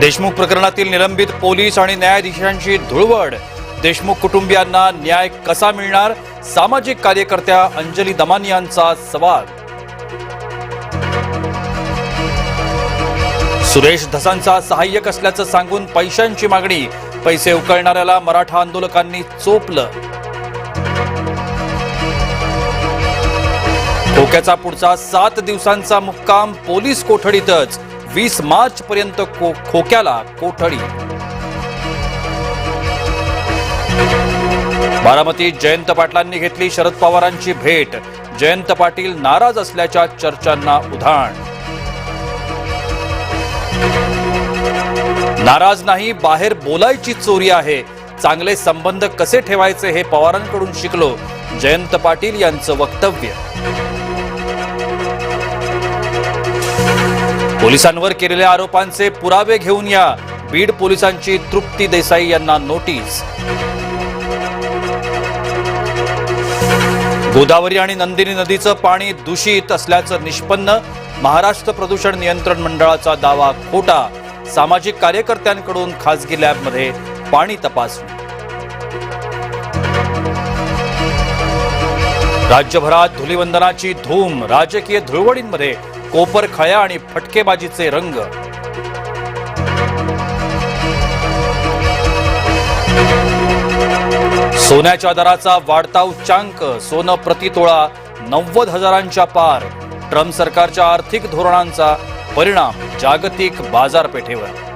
देशमुख प्रकरणातील निलंबित पोलीस आणि न्यायाधीशांची धुळवड. देशमुख कुटुंबियांना न्याय कसा मिळणार? सामाजिक कार्यकर्त्या अंजली दमान यांचा सवाल. सुरेश धसांचा सहाय्यक असल्याचं सांगून पैशांची मागणी. पैसे उकळणाऱ्याला मराठा आंदोलकांनी चोपलं. खोक्याचा पुढचा सात दिवसांचा मुक्काम पोलीस कोठडीतच. वीस मार्च पर्यंत को खोक्याला कोठडी. बारामतीत जयंत पाटलांनी घेतली शरद पवारांची भेट. जयंत पाटील नाराज असल्याच्या चर्चांना उधाण. नाराज नाही बाहेर बोलायची चोरी आहे. चांगले संबंध कसे ठेवायचे हे पवारांकडून शिकलो. जयंत पाटील यांचं वक्तव्य. पोलिसांवर केलेल्या आरोपांचे पुरावे घेऊन या बीड पोलिसांची तृप्ती देसाई यांना नोटीस. गोदावरी आणि नंदिनी नदीचं पाणी दूषित असल्याचं निष्पन्न महाराष्ट्र प्रदूषण नियंत्रण मंडळाचा दावा खोटा. सामाजिक कार्यकर्त्यांकडून खासगी लॅबमध्ये पाणी तपासणी. राज्यभरात धुलीवंदनाची धूम राजकीय धुळवडींमध्ये कोपर खळ्या आणि फटकेबाजीचे रंग. सोन्याच्या दराचा वाढता उच्चांक सोनं प्रतितोळा नव्वद हजारांच्या पार. ट्रम्प सरकारच्या आर्थिक धोरणांचा परिणाम जागतिक बाजारपेठेवर.